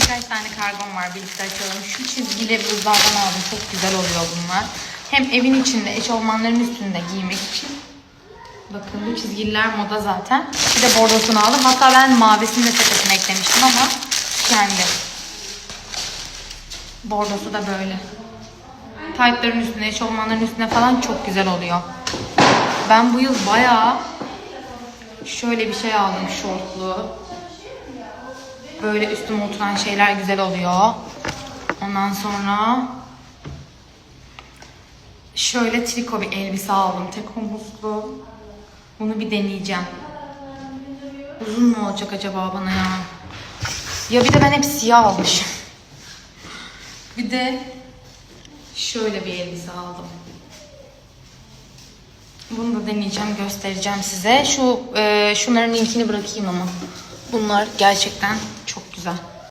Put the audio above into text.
birkaç tane kargom var. Birlikte açalım. Şu çizgili buzlardan aldım. Çok güzel oluyor bunlar. Hem evin içinde, eşofmanların üstünde giymek için. Bakın bu çizgiler moda zaten. Bir de bordosunu aldım. Hatta ben mavisini de sepetine eklemiştim ama kendi. Bordosu da böyle. Taytların üstüne, eşofmanların üstüne falan çok güzel oluyor. Ben bu yıl bayağı şöyle bir şey aldım şortlu. Böyle üstüme oturan şeyler güzel oluyor. Ondan sonra şöyle triko bir elbise aldım. Tek omuzlu. Bunu bir deneyeceğim. Uzun mu olacak acaba bana ya? Ya bir de ben hep siyah almışım. Bir de şöyle bir elbise aldım. Bunu da deneyeceğim, göstereceğim size. Şu e, şunların linkini bırakayım ama. Bunlar gerçekten çok güzel.